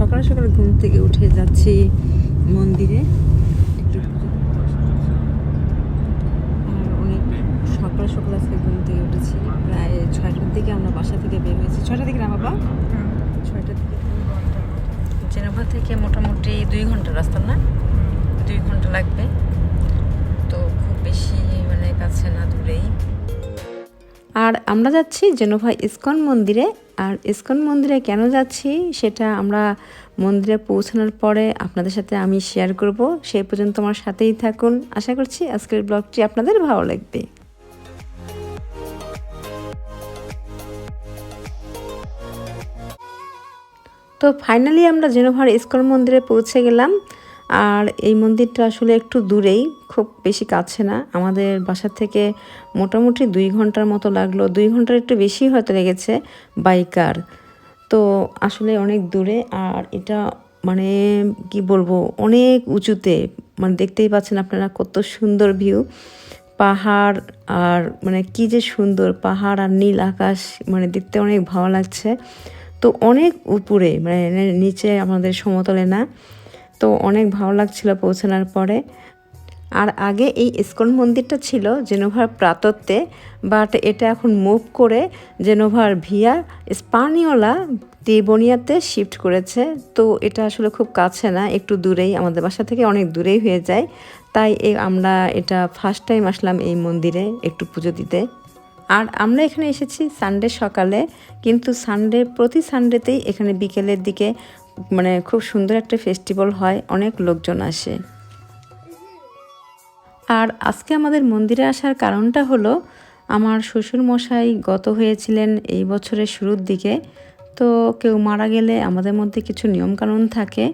সকাল সকাল ঘুম থেকে উঠে যাচ্ছি মন্দিরে। আর অনেক সকাল সকাল আজকে ঘুম থেকে উঠেছি। প্রায় ছয়টার দিকে আমরা বাসা থেকে বের হয়েছি। ছয়টা থেকে না বাবা? ছয়টার দিকে। জেনেভা থেকে মোটামুটি দুই ঘণ্টা রাস্তা না? দুই ঘণ্টা লাগবে। তো খুব বেশি মানে কাছে না দূরেই। আর আমরা যাচ্ছি জেনোভা ইসকন মন্দিরে। আর ইস্কন মন্দিরে কেন যাচ্ছি সেটা আমরা মন্দিরে পৌঁছানোর পরে আপনাদের সাথে আমি শেয়ার করব। সেই পর্যন্ত আমার সাথেই থাকুন। আশা করছি আজকের ব্লগটি আপনাদের ভালো লাগবে। তো ফাইনালি আমরা জেনোভার ইস্কন মন্দিরে পৌঁছে গেলাম। আর এই মন্দিরটা আসলে একটু দূরেই, খুব বেশি কাছে না। আমাদের বাসা থেকে মোটামুটি দুই ঘণ্টার মতো লাগল। দুই ঘণ্টার একটু বেশি হয়তো লেগেছে বাইকার। তো আসলে অনেক দূরে আর এটা মানে কি বলব, অনেক উঁচুতে। মানে দেখতেই পাচ্ছেন আপনারা কত সুন্দর ভিউ। পাহাড় আর মানে কি যে সুন্দর, পাহাড় আর নীল আকাশ মানে দেখতে অনেক ভালো লাগছে। তো অনেক উপরে মানে নিচে আমাদের সমতলে না। তো অনেক ভালো লাগছিল পৌঁছানোর পরে। আর আগে এই ইস্কন মন্দিরটা ছিল জেনোভার প্রাতত্বে, বাট এটা এখন মুভ করে জেনোভার ভিয়া স্পানিওলা টিবোনিয়াতে শিফট করেছে। তো এটা আসলে খুব কাছে না, একটু দূরেই, আমাদের বাসা থেকে অনেক দূরেই হয়ে যায়। তাই আমরা এটা ফার্স্ট টাইম আসলাম এই মন্দিরে একটু পুজো দিতে। আর আমরা এখানে এসেছি সানডে সকালে, কিন্তু সানডে প্রতি সানডেতেই এখানে বিকেলের দিকে মানে খুব সুন্দর একটা ফেস্টিভ্যাল হয়, অনেক লোকজন আসে। আর আজকে আমাদের মন্দিরে আসার কারণটা হলো, আমার শ্বশুর মশাই গত হয়েছিলেন এই বছরের শুরুর দিকে, তো কেউ মারা গেলে আমাদের মধ্যে কিছু নিয়মকানুন থাকে,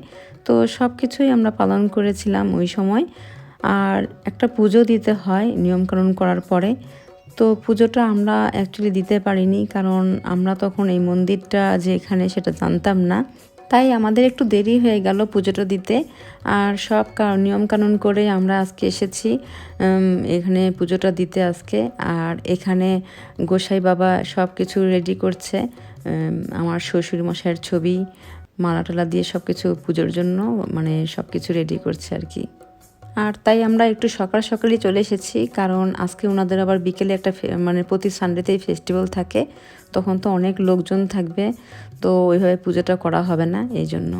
তো সব কিছুই আমরা পালন করেছিলাম ওই সময়। আর একটা পুজো দিতে হয় নিয়মকানুন করার পরে, তো পুজোটা আমরা অ্যাকচুয়ালি দিতে পারিনি, কারণ আমরা তখন এই মন্দিরটা যে এখানে সেটা জানতাম না। তাই আমাদের একটু দেরি হয়ে গেল পুজোটা দিতে। আর সব নিয়মকানুন করে আমরা আজকে এসেছি এখানে পুজোটা দিতে আজকে। আর এখানে গোসাই বাবা সব কিছু রেডি করছে আমার শ্বশুর মশাইয়ের ছবি মালা টালা দিয়ে সব কিছু পুজোর জন্য মানে সব কিছু রেডি করছে আর কি। আর তাই আমরা একটু সকাল সকালই চলে এসেছি, কারণ আজকে ওনাদের আবার বিকেলে একটা মানে প্রতি সানডেতেই ফেস্টিভ্যাল থাকে, তখন তো অনেক লোকজন থাকবে, তো ওইভাবে পুজোটা করা হবে না, এই জন্য।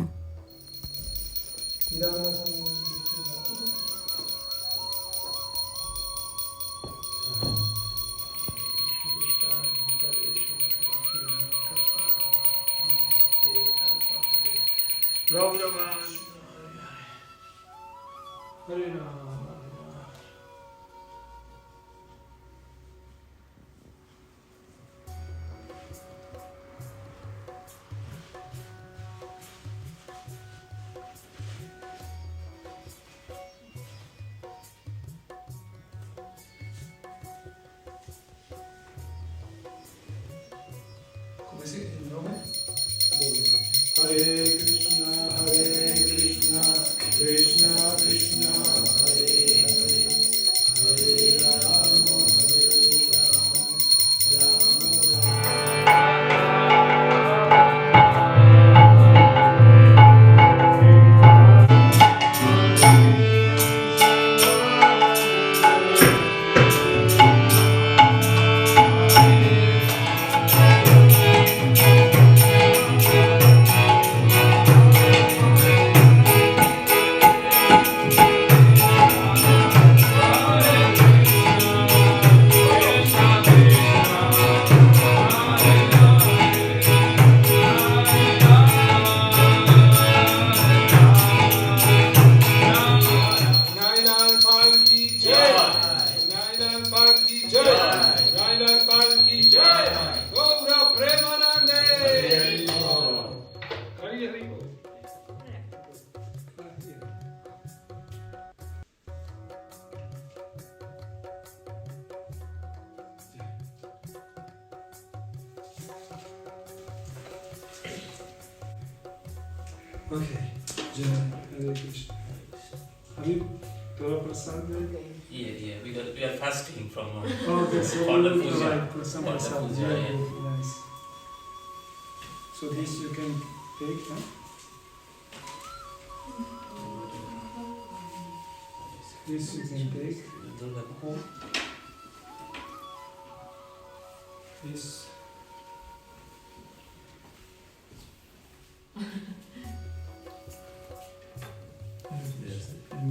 গৌরবান হরে Hare Rama. Hare Krishna. Okay. Jai Hare Krishna. Have you Torah Prasad? Yeah, yeah, we, got, we are fasting from uh, okay, so Puja. Yeah. Nice. So this you can take, huh? This you can take. This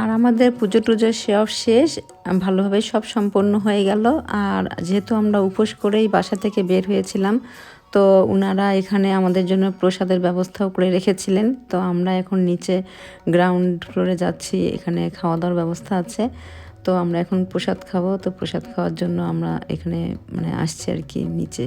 আর আমাদের পুজো টুজো সব শেষ, ভালোভাবে সব সম্পন্ন হয়ে গেল। আর যেহেতু আমরা উপোস করেই বাসা থেকে বের হয়েছিলাম, তো ওনারা এখানে আমাদের জন্য প্রসাদের ব্যবস্থাও করে রেখেছিলেন। তো আমরা এখন নিচে গ্রাউন্ড ফ্লোরে যাচ্ছি, এখানে খাওয়া দাওয়ার ব্যবস্থা আছে। তো আমরা এখন প্রসাদ খাব। তো প্রসাদ খাওয়ার জন্য আমরা এখানে মানে আসছি আর কি নিচে।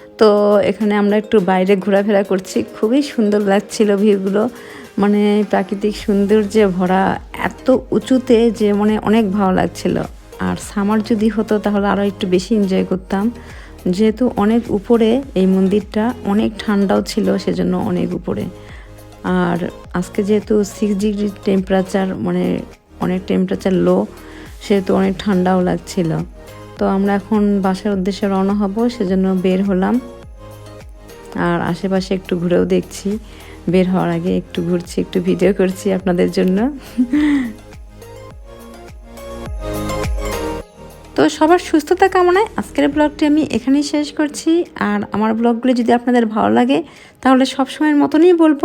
তো এখানে আমরা একটু বাইরে ঘোরাফেরা করছি। খুবই সুন্দর লাগছিল ভিউগুলো। মানে প্রাকৃতিক সৌন্দর্যে ভরা, এত উঁচুতে যে মানে অনেক ভালো লাগছিল। আর সামার যদি হতো তাহলে আরও একটু বেশি এনজয় করতাম। যেহেতু অনেক উপরে এই মন্দিরটা, অনেক ঠান্ডাও ছিল সেজন্য অনেক উপরে। আর আজকে যেহেতু সিক্স ডিগ্রি টেম্পারেচার মানে অনেক টেম্পারেচার লো সেহেতু অনেক ঠান্ডাও লাগছিল। তো আমরা এখন বাসার উদ্দেশ্যে রওনা হব, সেজন্য বের হলাম। আর আশেপাশে একটু ঘুরেও দেখছি। বের হওয়ার আগে একটু ঘুরছি, একটু ভিডিও করছি আপনাদের জন্য। তো সবার সুস্থতা কামনায় আজকের ব্লগটি আমি এখানেই শেষ করছি। আর আমার ব্লগগুলি যদি আপনাদের ভালো লাগে, তাহলে সবসময়ের মতনই বলব।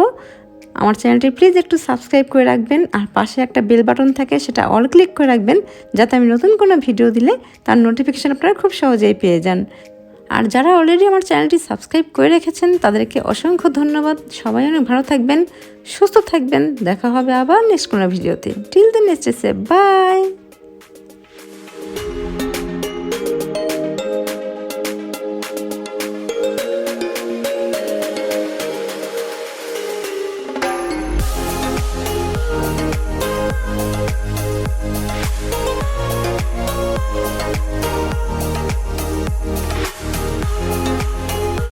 আমার চ্যানেলটি প্লিজ একটু সাবস্ক্রাইব করে রাখবেন আর পাশে একটা বেল বাটন থাকে, সেটা অল ক্লিক করে রাখবেন, যাতে আমি নতুন কোনো ভিডিও দিলে তার নোটিফিকেশান আপনারা খুব সহজেই পেয়ে যান। আর যারা অলরেডি আমার চ্যানেলটি সাবস্ক্রাইব করে রেখেছেন, তাদেরকে অসংখ্য ধন্যবাদ। সবাই অনেক ভালো থাকবেন, সুস্থ থাকবেন। দেখা হবে আবার নেক্সট কোনো ভিডিওতে টিল দ্য নেক্সট বাই